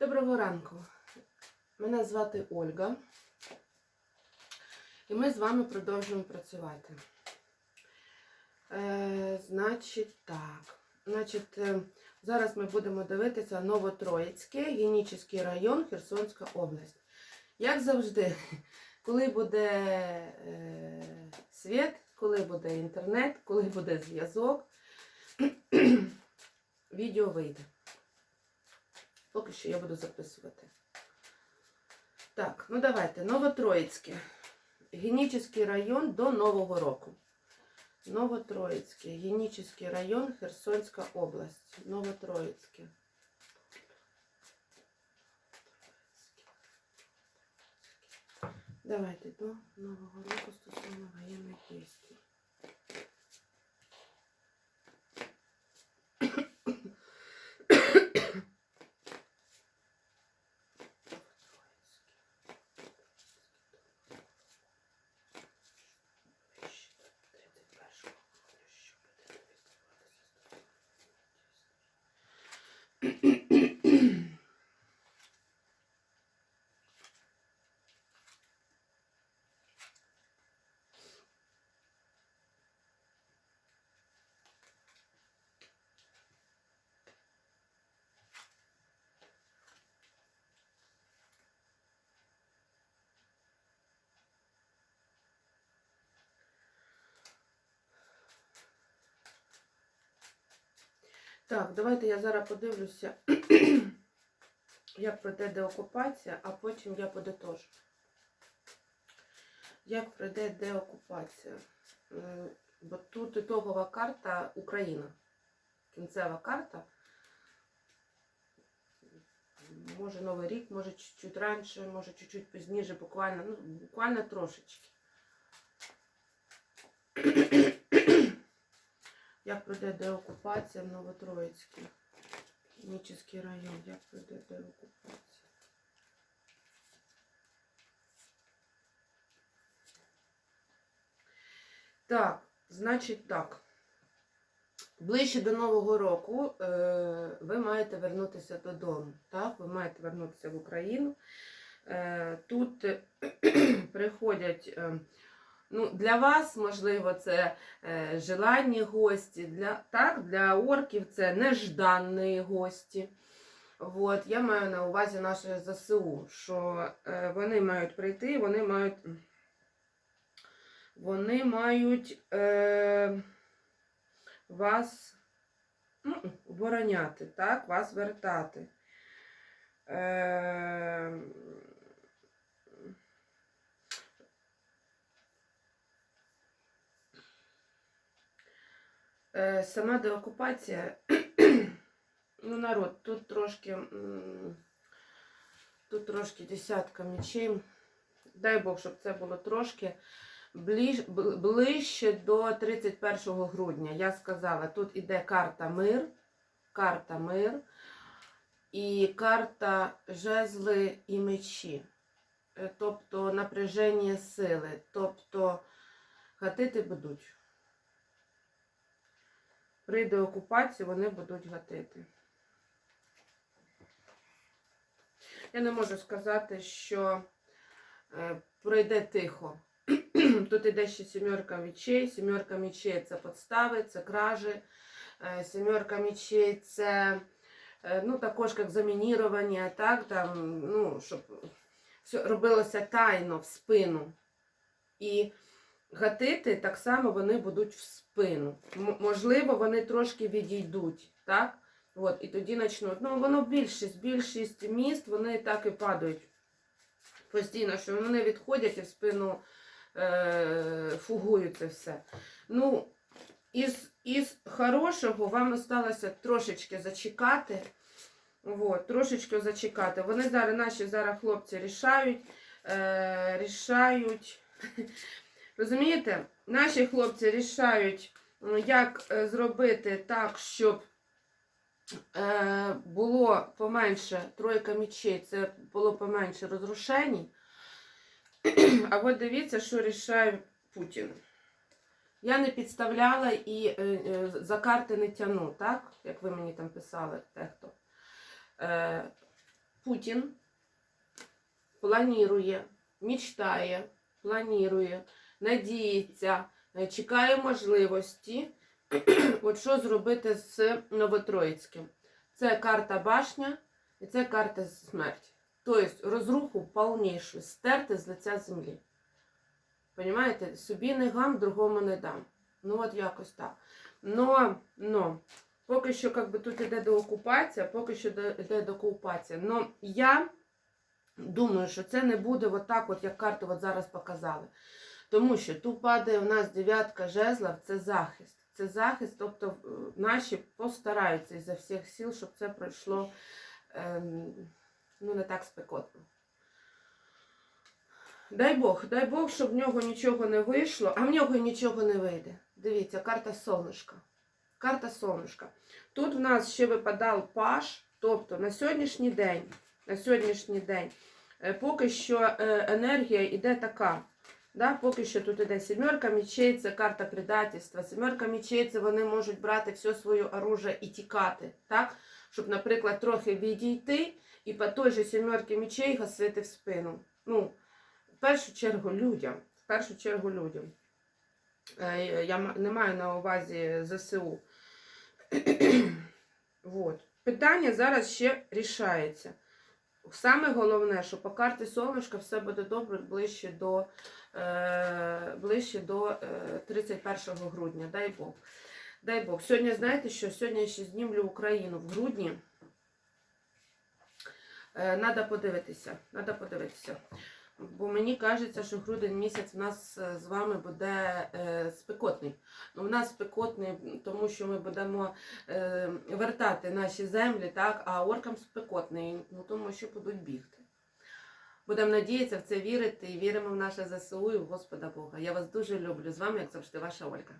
Доброго ранку. Мене звати Ольга. І ми з вами продовжуємо працювати. Е, значить, так. Значить, е, зараз ми будемо дивитися Новотроїцьке, Генічний район, Херсонська область. Як завжди, коли буде е, світ, коли буде інтернет, коли буде зв'язок, відео вийде. Поки що я буду записувати. Так, ну давайте. Новотроїцьке. Генічний район до Нового року. Новотроїцьке. Генічний район, Херсонська область. Новотроїцьке. Давайте до Нового року стосовно воєнних дій. Так, давайте я зараз подивлюся, як пройде деокупація, а потім я подитожу. Як пройде деокупація? Е, Бо тут ітогова карта Україна. Кінцева карта. Може Новий рік, може чуть-чуть раніше, може чуть-чуть пізніше, буквально, ну, буквально трошечки. Як пройде деокупація в Новотроїцькій? Хімічний район. Як пройде деокупація? Так, значить так. Ближче до Нового року е, ви маєте вернутися додому. Так? Ви маєте вернутися в Україну. Е, тут приходять. Ну, для вас, можливо, це е, желанні гості, для, так, для орків це нежданні гості. От, я маю на увазі наше ЗСУ, що е, вони мають прийти, вони мають, вони мають е, вас ну, обороняти, так, вас вертати. Е, Сама деокупація, ну, народ, тут трошки, тут трошки десятка мечей. Дай Бог, щоб це було трошки ближ, ближче до 31 грудня. Я сказала, тут іде карта мир, карта мир і карта жезли і мечі. Е, Тобто напряження сили, тобто гатити будуть. Прийде окупація, вони будуть гатити. Я не можу сказати, що е, пройде тихо. Тут іде ще сімерка мечей. Сімерка мечей це подстави, це кражі. Е, Сімерка мечей це е, ну, також як замінірування, так, там, ну, щоб все робилося тайно в спину. І гатити так само вони будуть в спину. Можливо, вони трошки відійдуть, так? От, і тоді почнуть. Ну, воно більшість, більшість міст, вони так і падають постійно, що вони відходять і в спину е, фугують це все. Ну, із, із хорошого вам осталося трошечки зачекати. От, трошечки зачекати. Вони зараз, наші зараз хлопці рішають, е, рішають. Розумієте, наші хлопці рішають, як е, зробити так, щоб е, було поменше тройка мічей, це було поменше розрушень. А от дивіться, що рішає Путін. Я не підставляла і е, за карти не тяну, так? Як ви мені там писали, дехто. Путін планує, мечтає, планує, надіється, е, чекає можливості. От що зробити з Новотроїцьким? Це карта башня і це карта смерті. Тобто розруху повнішу стерти з лиця землі. Понімаєте? Собі не гам, другому не дам. Ну от якось так. Но, но, поки що как би, тут іде до окупація, поки що йде до окупація. Но я думаю, що це не буде от так, от, як карту от зараз показали. Тому що тут падає у нас дев'ятка жезлів, це захист. Це захист, тобто е, наші постараються ізо всіх сил, щоб це пройшло ем, ну, не так спекотно. Дай Бог, дай Бог, щоб в нього нічого не вийшло, а в нього нічого не вийде. Дивіться, карта сонечка. Карта сонечка. Тут в нас ще випадав паш, тобто на сьогоднішній день, на сьогоднішній день, е, поки що е, енергія йде така. Да, поки що тут іде сімерка мечей, це карта предательства. Сімерка мечей, це вони можуть брати все своє оружие і тікати. Так? Щоб, наприклад, трохи відійти і по той же сімерки мечей гасити в спину. Ну, в першу чергу людям. В першу чергу людям. Е, Я не маю на увазі ЗСУ. вот. Питання зараз ще рішається. Саме головне, що по карті сонечка все буде добре ближче до, е, ближче до е, 31 грудня. Дай Бог. Дай Бог. Сьогодні, знаєте що? Сьогодні я ще знімлю Україну в грудні. Е, Надо подивитися. Надо подивитися. Бо мені кажеться, що грудень місяць у нас е, з вами буде е, спекотний. Ну, у нас спекотний, тому що ми будемо е, вертати наші землі, так, а оркам спекотний, ну, тому що будуть бігти. Будемо надіятися в це вірити і віримо в наше ЗСУ і в Господа Бога. Я вас дуже люблю. З вами, як завжди, ваша Ольга.